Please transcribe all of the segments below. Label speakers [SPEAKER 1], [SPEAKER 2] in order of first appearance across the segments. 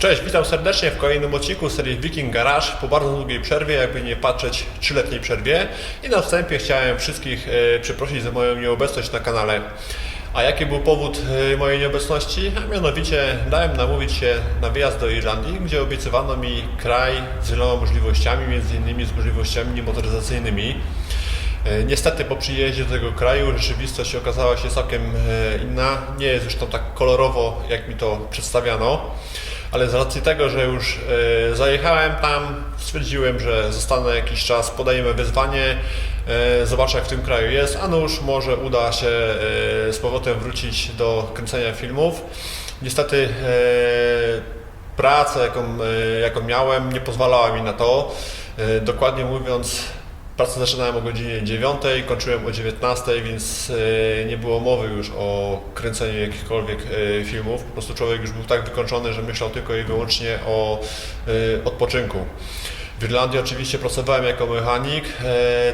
[SPEAKER 1] Cześć, witam serdecznie w kolejnym odcinku serii Viking Garage po bardzo długiej przerwie, jakby nie patrzeć, trzyletniej przerwie. I na wstępie chciałem wszystkich e, przeprosić za moją nieobecność na kanale. A jaki był powód e, mojej nieobecności? A mianowicie dałem namówić się na wyjazd do Irlandii, gdzie obiecywano mi kraj z wieloma możliwościami, między innymi z możliwościami niemotoryzacyjnymi. E, Niestety po przyjeździe do tego kraju rzeczywistość okazała się całkiem inna. Nie jest tam tak kolorowo, jak mi to przedstawiano, ale z racji tego, że już e, zajechałem tam, stwierdziłem, że zostanę jakiś czas, podejmę wyzwanie, e, zobaczę jak w tym kraju jest, a nuż może uda się e, z powrotem wrócić do kręcenia filmów. Niestety praca, jaką, jaką miałem, nie pozwalała mi na to. Dokładnie mówiąc, pracę zaczynałem o godzinie 9, kończyłem o 19, więc e, nie było mowy już o kręceniu jakichkolwiek e, filmów. Po prostu człowiek już był tak wykończony, że myślał tylko i wyłącznie o e, odpoczynku. W Irlandii oczywiście pracowałem jako mechanik,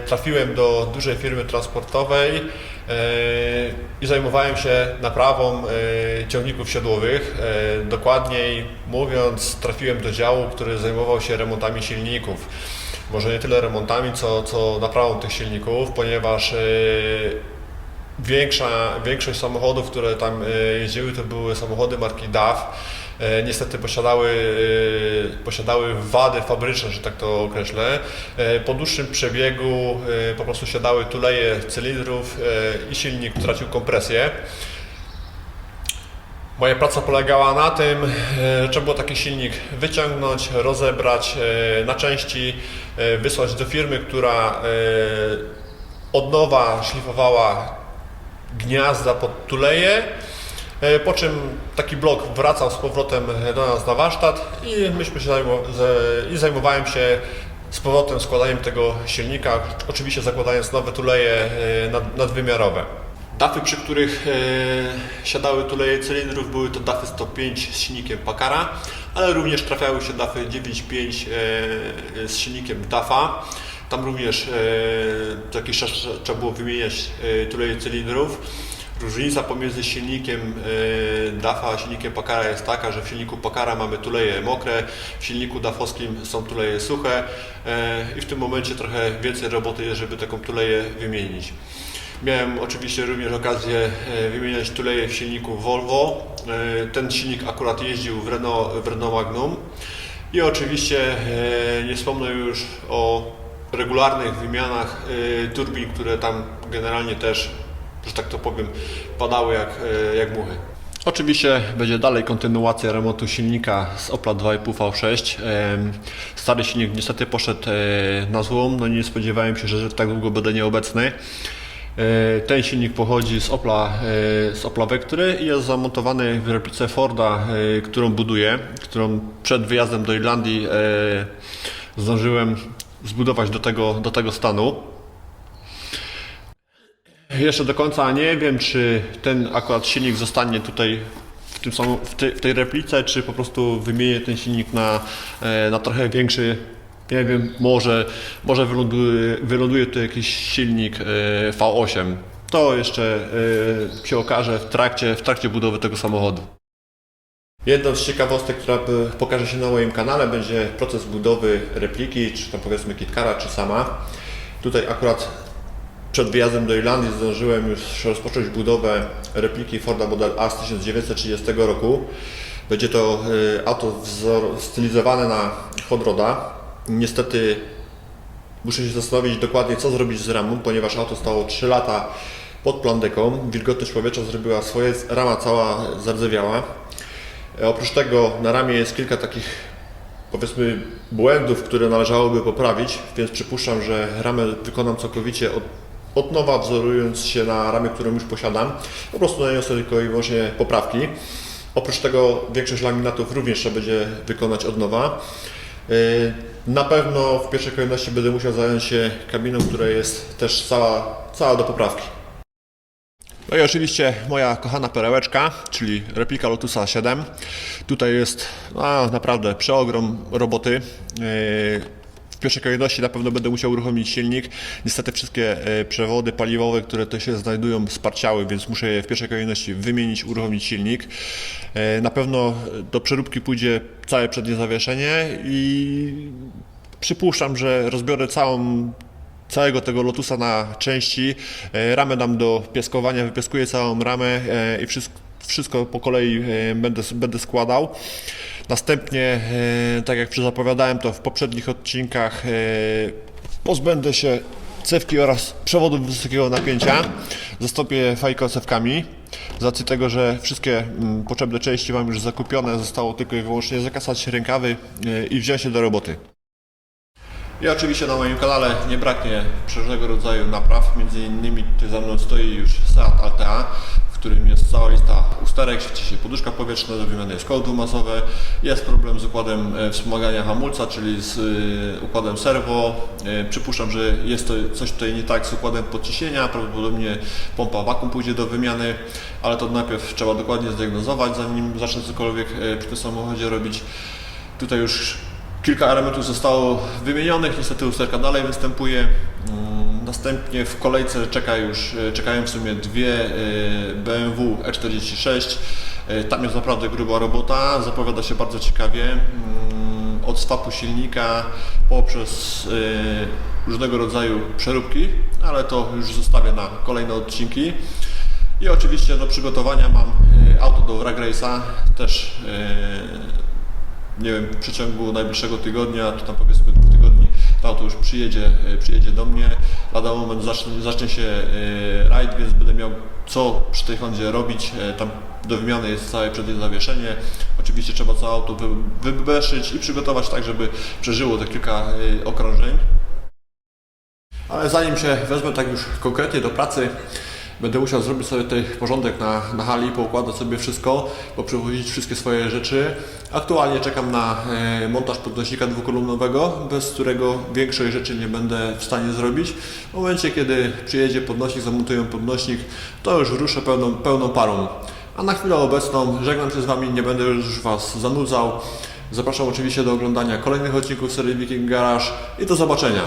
[SPEAKER 1] trafiłem do dużej firmy transportowej i zajmowałem się naprawą ciągników siodłowych. Dokładniej mówiąc, trafiłem do działu, który zajmował się remontami silników. Może nie tyle remontami, co, co naprawą tych silników, ponieważ e, Większa, większość samochodów, które tam e, jeździły, to były samochody marki DAF. E, Niestety posiadały, posiadały wady fabryczne, że tak to określę. Po dłuższym przebiegu po prostu siadały tuleje cylindrów i silnik tracił kompresję. Moja praca polegała na tym, e, że trzeba było taki silnik wyciągnąć, rozebrać e, na części, e, wysłać do firmy, która od nowa szlifowała gniazda pod tuleje, po czym taki blok wracał z powrotem do nas na warsztat i myśmy się i zajmowałem się z powrotem składaniem tego silnika, oczywiście zakładając nowe tuleje nad, nadwymiarowe. Dafy, przy których e, siadały tuleje cylindrów, były to dafy 105 z silnikiem Packara, ale również trafiały się dafy 9.5 e, z silnikiem DAFA. Tam również e, jakiś czas trzeba było wymieniać e, tuleje cylindrów. Różnica pomiędzy silnikiem e, DAFA a silnikiem Packara jest taka, że w silniku Packara mamy tuleje mokre, w silniku DAFowskim są tuleje suche e, i w tym momencie trochę więcej roboty jest, żeby taką tuleję wymienić. Miałem oczywiście również okazję e, wymieniać tuleje w silniku Volvo. E, Ten silnik akurat jeździł w Renault, w Renault Magnum. I oczywiście e, nie wspomnę już o regularnych wymianach turbin, które tam generalnie też, że tak to powiem, padały jak, jak muchy. Oczywiście będzie dalej kontynuacja remontu silnika z Opla 2.5 V6. Em, Stary silnik niestety poszedł na złom, no nie spodziewałem się, że tak długo będę nieobecny. E, Ten silnik pochodzi z Opla, e, z Opla Vectry i jest zamontowany w replice Forda, e, którą buduję, którą przed wyjazdem do Irlandii zdążyłem zbudować do tego, do tego stanu. Jeszcze do końca nie wiem, czy ten akurat silnik zostanie tutaj w, tym samym, w, tej, replice, czy po prostu wymienię ten silnik na, na trochę większy. Nie wiem, może, może wyląduje, wyląduje tu jakiś silnik e, V8. To jeszcze e, się okaże w trakcie, w trakcie budowy tego samochodu. Jedną z ciekawostek, która pokaże się na moim kanale, będzie proces budowy repliki, czy tam powiedzmy kitkara, czy sama. Tutaj akurat przed wyjazdem do Irlandii zdążyłem już rozpocząć budowę repliki Forda Model A z 1930 roku. Będzie to y, auto stylizowane na Hot Roda. Niestety muszę się zastanowić dokładnie co zrobić z ramą, ponieważ auto stało 3 lata pod plandeką. Wilgotność powietrza zrobiła swoje, rama cała zardzewiała. E, Oprócz tego na ramię jest kilka takich powiedzmy błędów, które należałoby poprawić, więc przypuszczam, że ramę wykonam całkowicie od, od nowa, wzorując się na ramię, którą już posiadam. Po prostu naniosę tylko i wyłącznie poprawki. Oprócz tego większość laminatów również trzeba będzie wykonać od nowa. Na pewno w pierwszej kolejności będę musiał zająć się kabiną, która jest też cała, cała do poprawki. No i oczywiście moja kochana perełeczka, czyli replika Lotusa 7. Tutaj jest no, naprawdę przeogrom roboty. Yy, W pierwszej kolejności na pewno będę musiał uruchomić silnik. Niestety wszystkie e, przewody paliwowe, które tu się znajdują, sparciały, więc muszę je w pierwszej kolejności wymienić, uruchomić silnik. E, Na pewno do przeróbki pójdzie całe przednie zawieszenie i przypuszczam, że rozbiorę całą całego tego Lotusa na części. E, Ramę dam do pieskowania, wypieskuję całą ramę i wszystko, wszystko po kolei będę, będę składał. Następnie, e, tak jak zapowiadałem to w poprzednich odcinkach, e, pozbędę się cewki oraz przewodów wysokiego napięcia. Zastąpię fajkocewkami. Z racji tego, że wszystkie mm, potrzebne części mam już zakupione, zostało tylko i wyłącznie zakasać rękawy e, i wziąć się do roboty. I oczywiście na moim kanale nie braknie przeróżnego rodzaju napraw, między innymi tutaj za mną stoi już Seat Altea, w którym jest cała lista usterek, świeci się poduszka powietrzna, do wymiany jest koło dwumasowe, jest problem z układem e, wspomagania hamulca, czyli z e, układem serwo. E, Przypuszczam, że jest to coś tutaj nie tak z układem podciśnienia, prawdopodobnie pompa wakum pójdzie do wymiany, ale to najpierw trzeba dokładnie zdiagnozować, zanim zacznę cokolwiek przy tym samochodzie robić. Tutaj już Kilka elementów zostało wymienionych, niestety usterka dalej występuje. Następnie w kolejce czeka już, e, czekają w sumie dwie e, BMW E46. E, Tam jest naprawdę gruba robota, zapowiada się bardzo ciekawie. Mm, Od swapu silnika poprzez różnego rodzaju przeróbki, ale to już zostawię na kolejne odcinki. I oczywiście do przygotowania mam auto do drag race'a, też nie wiem, w przeciągu najbliższego tygodnia, to tam powiedzmy auto już przyjedzie, e, przyjedzie do mnie. Lada moment zacznie, zacznie się e, rajd, więc będę miał co przy tej Hondzie robić. E, Tam do wymiany jest całe przednie zawieszenie. Oczywiście trzeba całe auto wy- wybeszyć i przygotować tak, żeby przeżyło te kilka okrążeń. Ale zanim się wezmę tak już konkretnie do pracy, będę musiał zrobić sobie tutaj porządek na, na hali, poukładać sobie wszystko, poprzewozić wszystkie swoje rzeczy. Aktualnie czekam na e, montaż podnośnika dwukolumnowego, bez którego większej rzeczy nie będę w stanie zrobić. W momencie, kiedy przyjedzie podnośnik, zamontuję podnośnik, to już ruszę pełną, pełną parą. A na chwilę obecną żegnam się z Wami, nie będę już Was zanudzał. Zapraszam oczywiście do oglądania kolejnych odcinków serii Viking Garage i do zobaczenia.